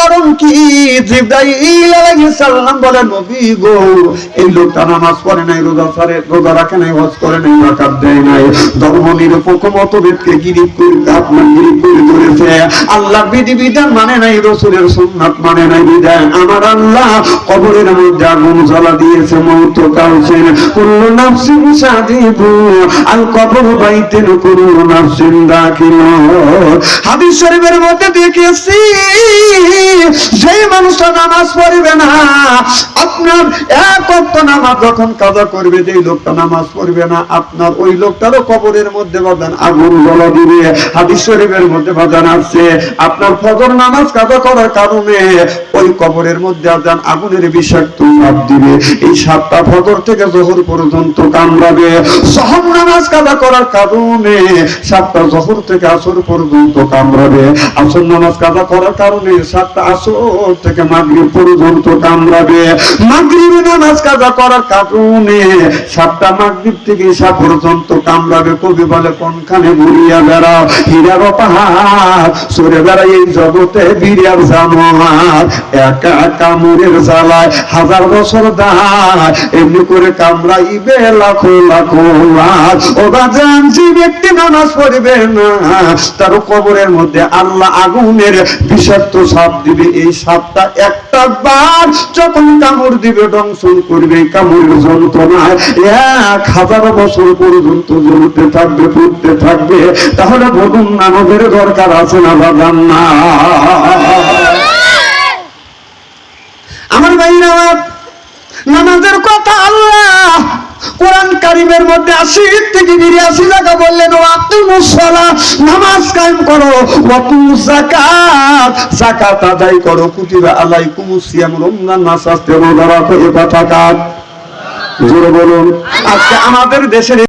কারণ কি? জিব্রাইল আলাইহিস সালাম বলেন নবী গো, এই লোকটা নামাজ পড়ে নাই, রোজা ছাড়ে, রোজা রাখে নাই, হজ করে নাই যাকাত দেয় নাই। ধর্ম নিরপেক্ষ মতভেদকে গিরিপ করে আপনার গিরিপ করে ধরেছে। আল্লাহ বিধি বিধান মানে নাই, রসুলের সুন্নাত মানে নাই, বিধান। আমার আল্লাহ কবরের মধ্যে আগুন জ্বালা দিয়েছে, মৌত কাউছেন। কুল্লু নাফসিন সাদিবু আল কবর বাইতেন কুল্লু নাফসিন দাখিল। হাদিস শরীফের মধ্যে দেখেছি সেই মানুষটা নামাজ পড়বে না, আপনার এক অক্ত নামাজ যখন কাজা করবে যে লোকটা নামাজ পড়বে না, আপনার ওই লোকটারও কবরের মধ্যে বাজান আগুন জ্বলা দিবে, হাদিস শরীফের মধ্যে বাজান আছে আপনার ফজর নামাজ কাজা করার কারণে ওই কবরের মধ্যে আজান আগুনের বিষাক্ত সাপ দিবে। এই সাতটা ফজর থেকে জহর পর্যন্ত কামড়াবে। সহন নামাজ কাজা করার কারণে সাতটা জহর থেকে আসর পর্যন্ত কামড়াবে। আসর নামাজ কাজা করার কারণে সাতটা আসর থেকে মাগরিব পর্যন্ত কামড়াবে। মাগরিব নামাজ কাজা করার কারণে সাতটা মাগরিব থেকে ঈশা পর্যন্ত কামড়াবে। কবি বলে, কোনখানে ঘুরিয়া বেড়াও? হীরার পাহাড়, সরে বেড়াই এই জগতে বীরের জানোয়ার একা কামড়ের জ্বালায় হাজার বছর এমনি করে কামড়াইবে লাখো লাখো ও যে ব্যক্তি নামাজ পড়বে না, তার কবরের মধ্যে আল্লাহ আগুনের বিষাক্ত সাপ দিবে। এই সাপটা একটা বার যখন কামড় দিবে দংশন করবে কামড় যন্ত্রণায় এক হাজার বছর পর্যন্ত জ্বলতে থাকবে, পড়তে থাকবে। তাহলে বলুন আমাদের দরকার আছে না বাগান না? আমার ভাই নামাজের কথা আল্লাহ কোরআন কারিমের মধ্যে আশি থেকে বিরিয়াশি জায়গা বললেন ওয়াতুমুসসালা নামাজ কায়েম করো। ওয়াতুমুস জাকাত জাকাত আদায় করো। কুতিবা আলাইকুমুস সিয়াম, রমজান মাস আসতে রোজা রাখো, এ কথা কাজ জোরে বলুন। আজকে আমাদের দেশের